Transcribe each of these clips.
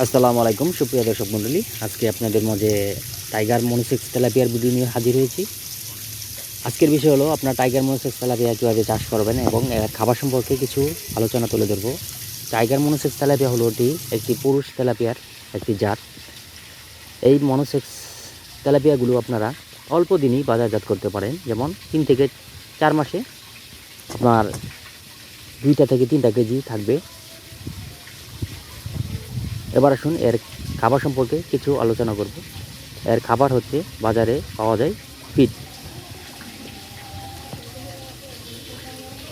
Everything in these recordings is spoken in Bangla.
আসসালামু আলাইকুম, সুপ্রিয় দর্শক মণ্ডলী। আজকে আপনাদের মাঝে টাইগার মনোসেক্স তেলাপিয়ার ভিডিও নিয়ে হাজির হয়েছি। আজকের বিষয় হলো, আপনার টাইগার মনোসেক্স তেলাপিয়া কীভাবে চাষ করবেন এবং খাবার সম্পর্কে কিছু আলোচনা তুলে ধরবো। টাইগার মনোসেক্স তেলাপিয়া হলো এটি একটি পুরুষ তেলাপিয়ার একটি জাত। এই মনোসেক্স তেলাপিয়াগুলো আপনারা অল্প দিনই বাজারজাত করতে পারেন। যেমন, তিন থেকে চার মাসে আপনার দুইটা থেকে তিনটা কেজি থাকবে। এবার আসুন এর খাবার সম্পর্কে কিছু আলোচনা করব। এর খাবার হচ্ছে বাজারে পাওয়া যায় ফিট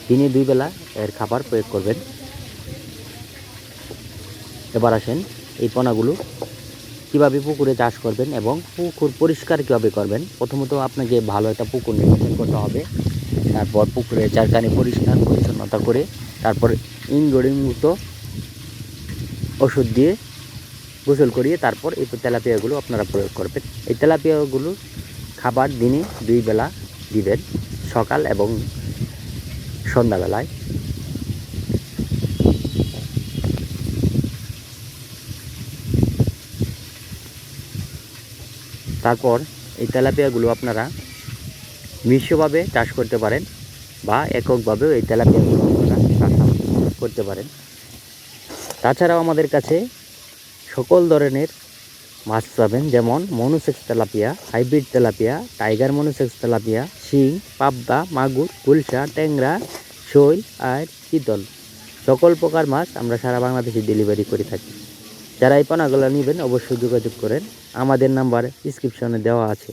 দিনে দুই বেলা এর খাবার প্রয়োগ করবেন। এবার আসেন এই পোনাগুলো কীভাবে পুকুরে চাষ করবেন এবং পুকুর পরিষ্কার কীভাবে করবেন? প্রথমত আপনাকে ভালো একটা পুকুর নির্বাচন করতে হবে। তারপর পুকুরের চারখানি পরিষ্কার পরিচ্ছন্নতা করে তারপর ইনগ্রেডিং মুক্ত ওষুধ দিয়ে গোসল করিয়ে তারপর এই তেলাপিয়াগুলো আপনারা প্রয়োগ করবেন। এই তেলাপিয়াগুলো খাবার দিনে দুই বেলা দিবেন, সকাল এবং সন্ধ্যাবেলায়। তারপর এই তেলাপিয়াগুলো আপনারা মিশ্রভাবে চাষ করতে পারেন বা এককভাবেও এই তেলাপিয়াগুলো আপনারা চাষাবাদ করতে পারেন। তাছাড়াও আমাদের কাছে সকল ধরনের মাছ পাবেন, যেমন monosex tilapia, hybrid tilapia, tiger monosex tilapia, শিং, পাবদা, মাগুর কুলসা ট্যাংরা, শৈল আর চিতল। সকল প্রকার মাছ আমরা সারা বাংলাদেশে ডেলিভারি করে থাকি। যারা এই পানাগুলো নেবেন অবশ্যই যোগাযোগ করেন। আমাদের নাম্বার ডিসক্রিপশনে দেওয়া আছে।